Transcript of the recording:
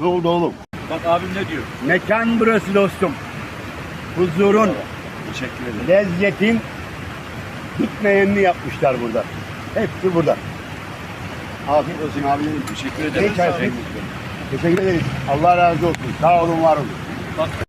Ne oldu oğlum. Bak abim ne diyor? Mekan burası dostum. Huzurun, Teşekkür ederim. lezzetin bitmeyenini yapmışlar burada. Hepsi burada. Afiyet olsun abi. Teşekkür Ne içersin? Teşekkür ederiz. Allah razı olsun. Sağ olun, var olun. Bak